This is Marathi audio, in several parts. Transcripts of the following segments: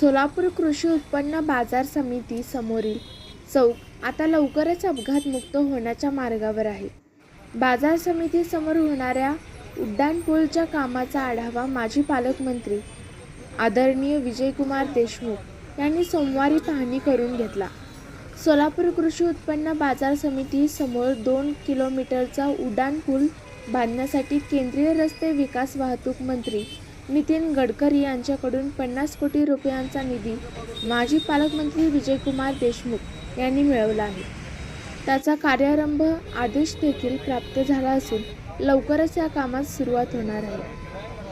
सोलापूर कृषी उत्पन्न बाजार समिती समोरील चौक आता लवकरच अपघातमुक्त होण्याच्या मार्गावर आहे. बाजार समितीसमोर होणाऱ्या उड्डाणपूलच्या कामाचा आढावा माजी पालकमंत्री आदरणीय विजयकुमार देशमुख यांनी सोमवारी पाहणी करून घेतला. सोलापूर कृषी उत्पन्न बाजार समितीसमोर दोन किलोमीटरचा उड्डाणपूल बांधण्यासाठी केंद्रीय रस्ते विकास वाहतूक मंत्री नितीन गडकरी यांच्याकडून पन्नास कोटी रुपयांचा निधी माजी पालकमंत्री विजयकुमार देशमुख यांनी मिळवला आहे. त्याचा कार्यारंभ आदेश देखील प्राप्त झाला असून लवकरच या कामात सुरुवात होणार आहे.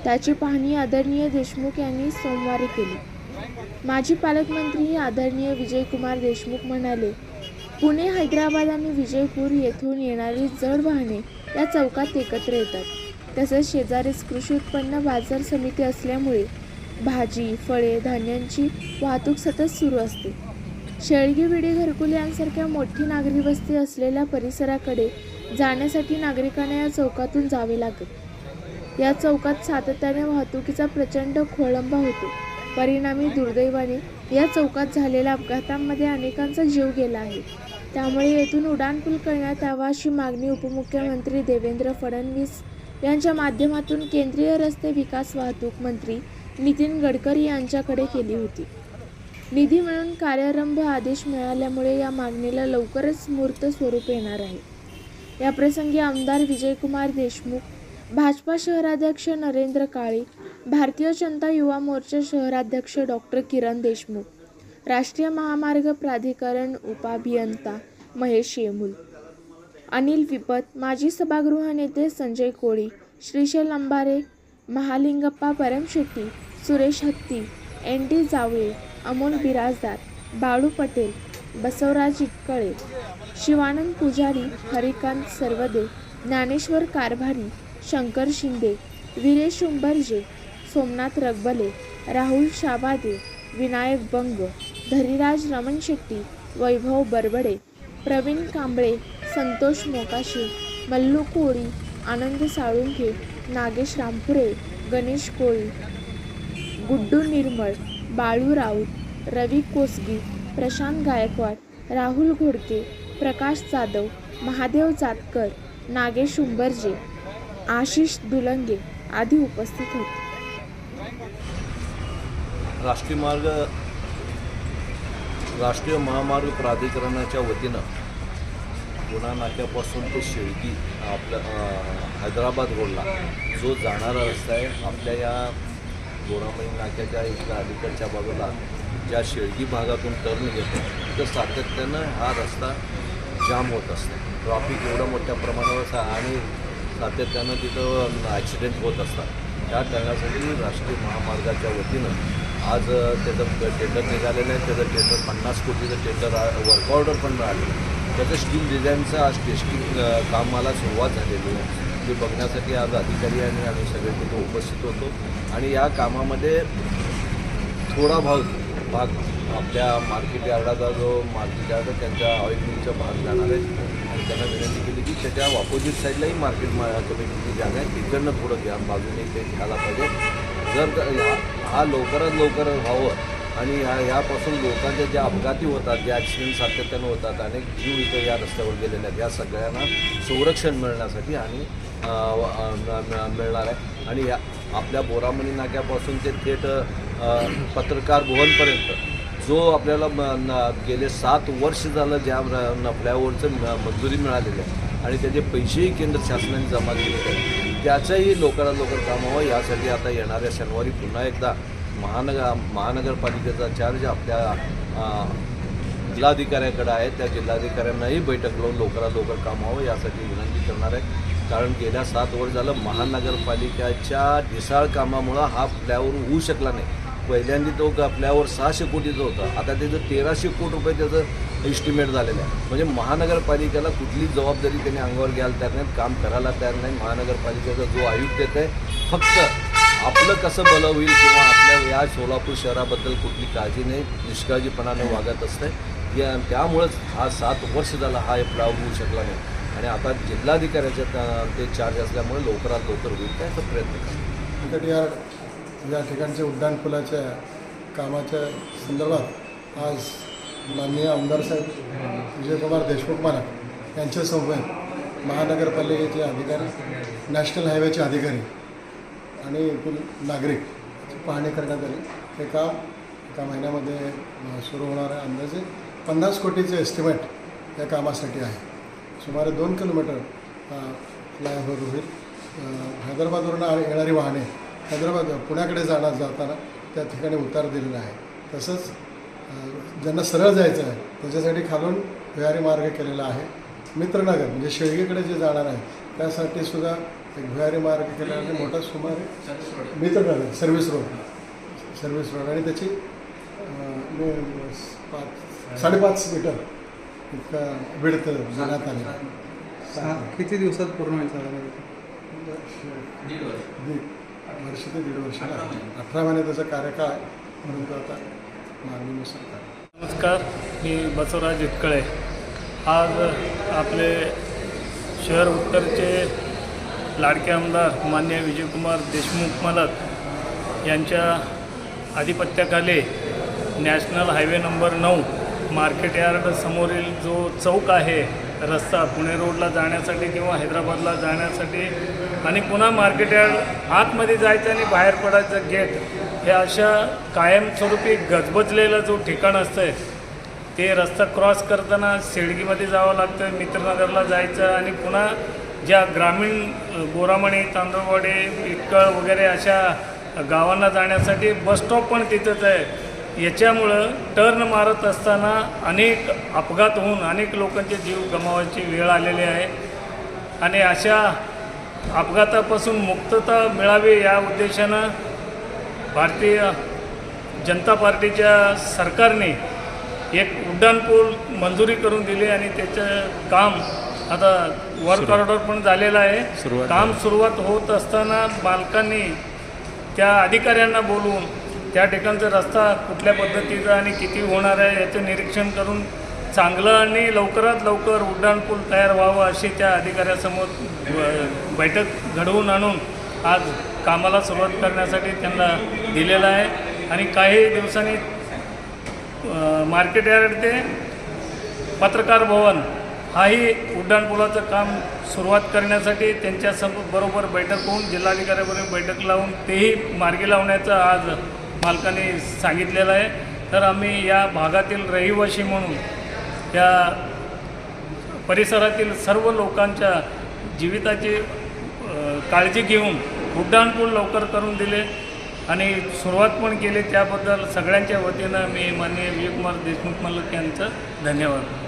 त्याची पाहणी आदरणीय देशमुख यांनी सोमवारी केली. माजी पालकमंत्री आदरणीय विजयकुमार देशमुख म्हणाले पुणे हैदराबाद आणि विजयपूर येथून येणारी जड वाहने या चौकात एकत्र येतात. तसेच शेजारीच कृषी उत्पन्न बाजार समिती असल्यामुळे भाजी फळे धान्यांची वाहतूक सतत सुरू असते. शेळगी विडी घरकुल यांसारख्या मोठी नागरी वस्ती असलेल्या परिसराकडे जाण्यासाठी नागरिकांना या चौकातून जावे लागत. या चौकात सातत्याने वाहतुकीचा प्रचंड खोळंबा होतो. परिणामी दुर्दैवाने या चौकात झालेल्या अपघातांमध्ये अनेकांचा जीव गेला आहे. त्यामुळे येथून उड्डाणपूल करण्यात यावा अशी मागणी उपमुख्यमंत्री देवेंद्र फडणवीस यांच्या माध्यमातून केंद्रीय रस्ते विकास वाहतूक मंत्री नितीन गडकरी यांच्याकडे केली होती. निधी मिळून कार्यारंभ आदेश मिळाल्यामुळे या मागणीला लवकरच मूर्त स्वरूप येणार आहे. या प्रसंगी आमदार विजयकुमार देशमुख भाजपा शहराध्यक्ष नरेंद्र काळे भारतीय जनता युवा मोर्चा शहराध्यक्ष डॉक्टर किरण देशमुख राष्ट्रीय महामार्ग प्राधिकरण उपाभियंता महेश येमुल अनिल विपत माजी सभागृह नेते संजय कोळी श्रीशैल अंबारे महालिंगप्पा परमशेट्टी सुरेश हत्ती एन डी जावळे अमोल बिराजदार बाळू पटेल बसवराज इटकळे शिवानंद पुजारी हरिकांत सर्वदे ज्ञानेश्वर कारभारी शंकर शिंदे विरेश उंबर्जे सोमनाथ रगबले राहुल शाबादे विनायक बंग धरिराज रमण शेट्टी वैभव बरबडे प्रवीण कांबळे संतोष मोकाशी मल्लू कोळी आनंद साळुंखे नागेश रामपुरे गणेश कोळी गुड्डू निर्मळ बाळू राऊत रवी कोसगी प्रशांत गायकवाड राहुल घोडके प्रकाश जाधव महादेव जातकर नागेश उंबरजे आशिष दुलंगे आदी उपस्थित होते. राष्ट्रीय मार्ग राष्ट्रीय महामार्ग प्राधिकरणाच्या वतीनं पुणा नाक्यापासून ते शिर्डी आपल्या हैदराबाद रोडला जो जाणारा रस्ता आहे आपल्या या गोरामणी नाक्याच्या इथल्या अलीकडच्या बाजूला ज्या शिर्डी भागातून टर्न घेतो तर सातत्यानं हा रस्ता जाम होत असतो. ट्रॉफिक एवढं मोठ्या प्रमाणावर आणि सातत्यानं तिथं ॲक्सिडेंट होत असतात. त्या करण्यासाठी राष्ट्रीय महामार्गाच्या वतीनं आज त्याचं टेंडर निघालेलं आहे. त्याचं टेंडर पन्नास कोटीचं टेंडर वर्क ऑर्डर पण आहे. त्याचं स्टील डिझाईनचं आज टेस्टिंग कामाला सुरुवात झालेली आहे. ते बघण्यासाठी आज अधिकारी आणि आम्ही सगळे तिथे उपस्थित होतो. आणि या कामामध्ये थोडा भाग भाग आपल्या मार्केट यार्डाचा जो मार्केट यार्ड त्यांच्या ऑइल मिलचा भाग जाणार आहे. आणि त्यांना विनंती केली की त्याच्या ऑपोजिट साईडलाही मार्केट मा कमिटीची जागा आहे तिकडनं थोडं घ्या. बाजूने ते घ्यायला पाहिजे. जर हा लवकरात लवकर व्हावं आणि ह्या ह्यापासून लोकांच्या ज्या अपघाती होतात जे ॲक्सिडेंट सातत्यानं होतात अनेक जीव इथं या रस्त्यावर गेलेले आहेत. या सगळ्यांना संरक्षण मिळण्यासाठी आणि मिळणार आहे. आणि या आपल्या बोरामणी नाक्यापासून ते थेट पत्रकार भवनपर्यंत जो आपल्याला म- न- गेले सात वर्ष झालं ज्या र- फ्लायओव्हरचं म- मंजुरी मिळालेली आहे आणि त्याचे पैसेही केंद्र शासनाने जमा केले आहेत. त्याचंही लवकरात लवकर काम व्हावं. यासाठी आता येणाऱ्या शनिवारी पुन्हा एकदा महानगर महानगरपालिकेचा चार्ज आपल्या जिल्हाधिकाऱ्याकडे आहे. त्या जिल्हाधिकाऱ्यांनाही बैठक लावून लवकरात लवकर काम व्हावं यासाठी विनंती करणार आहे. कारण गेल्या सात वर्ष झालं महानगरपालिकेच्या ढिसाळ कामामुळं हा फ्लॅवर होऊ शकला नाही. पहिल्यांदा तो ग- सहाशे कोटीचं होतं. आता त्याचं तेराशे कोटी रुपये त्याचं एस्टिमेट झालेलं आहे. म्हणजे महानगरपालिकेला कुठलीच जबाबदारी त्यांनी अंगावर घ्यायला तयार नाहीत काम करायला तयार नाही महानगरपालिकेचा जो आयुक्त येत आहे फक्त आपलं कसं बलं होईल किंवा आपल्या या सोलापूर शहराबद्दल कुठली काळजी नाही निष्काळजीपणाने वागत असते. या त्यामुळंच हा सात वर्ष झाला हा फ्लाव होऊ शकला नाही. आणि आता जिल्हाधिकाऱ्याच्या ते चार्ज असल्यामुळे लवकरात लवकर होईल त्याचा प्रयत्न करा. या ठिकाणच्या उड्डाणपुलाच्या कामाच्या संदर्भात आज माननीय आमदार साहेब विजयकुमार देशमुख मालक यांच्यासमवेत महानगरपालिकेचे अधिकारी नॅशनल हायवेचे अधिकारी आणि एकूण नागरिक पाहणी करण्यात आली. हे काम एका महिन्यामध्ये सुरू होणार अंदाजे पन्नास कोटीचे एस्टिमेट या कामासाठी आहे. सुमारे दोन किलोमीटर फ्लायओव्हर होईल. हैदराबादवरून येणारी वाहने हैदराबाद पुण्याकडे जाणार जाताना त्या ठिकाणी उतार दिलेला आहे. तसंच ज्यांना सरळ जायचं आहे त्याच्यासाठी खालून भुयारी मार्ग केलेला आहे. मित्रनगर म्हणजे शेळगेकडे जे जाणार आहे त्यासाठी सुद्धा एक भुयारी मार्ग आहे मोठा सुमारे Mitranagar service road service road आणि त्याची पाच साडेपाच मीटर इतका विडत आलेला आहे. हा, किती दिवसात पूर्ण दीड वर्ष. ते दीड वर्ष. अठरा महिने. त्याचा कार्यकाळ म्हणून तो आता मागणीनुसार करा नमस्कार मी बसवराज इटकळे. आज आपले शहर उत्तरचे लाडके आमदार मान्य विजयकुमार देशमुख मलक यांच्या आधिपत्याखाली नॅशनल हायवे नंबर नऊ मार्केट यार्डसमोरील जो चौक आहे रस्ता पुणे रोडला जाण्यासाठी किंवा हैदराबादला जाण्यासाठी आणि पुन्हा मार्केट यार्ड आतमध्ये जायचं आणि बाहेर पडायचं गेट हे अशा कायमस्वरूपी गजबजलेलं जो ठिकाण असतं ते रस्ता क्रॉस करताना शेडगीमध्ये जावं लागतं मित्रनगरला जायचं आणि पुन्हा ज्या ग्रामीण गोरामणे गोरामणी तांदूळवाडी इटकळ वगैरे अशा गावांना जाण्यासाठी बसस्टॉप पण तिथंच आहे. याच्यामुळं टर्न मारत असताना अनेक अपघात होऊन अनेक लोकांचे जीव गमावायची वेळ आलेली आहे. आणि अशा अपघातापासून मुक्तता मिळावी या उद्देशानं भारतीय जनता पार्टीच्या सरकारने एक उड्डाणपूल मंजुरी करून दिली आणि त्याचं काम आता वर्क ऑर्डर पण झालेलं आहे. काम सुरुवात होत असताना मालकांनी त्या अधिकाऱ्यांना बोलवून त्या ठिकाणचा रस्ता कुठल्या पद्धतीचा आणि किती होणार आहे याचं निरीक्षण करून चांगलं आणि लवकरात लवकर उड्डाणपूल तयार व्हावं अशी त्या अधिकाऱ्यासमोर बैठक घडवून आणून आज कामाला सुरुवात करण्यासाठी त्यांना दिलेलं आहे. आणि काही दिवसांनी मार्केट यार्ड ते पत्रकार भवन हाही उड्डाणपुलाचं काम सुरुवात करण्यासाठी त्यांच्यासोबत बरोबर बैठक होऊन जिल्हाधिकाऱ्याबरोबर बैठक लावून तेही मार्गी लावण्याचं आज मालकाने सांगितलेलं आहे. तर आम्ही या भागातील रहिवासी म्हणून या परिसरातील सर्व लोकांच्या जीविताची काळजी घेऊन उड्डाणपूल लवकर करून दिले आणि सुरुवात पण केली. त्याबद्दल सगळ्यांच्या वतीनं मी माननीय विजयकुमार देशमुख मल्लक यांचं धन्यवाद.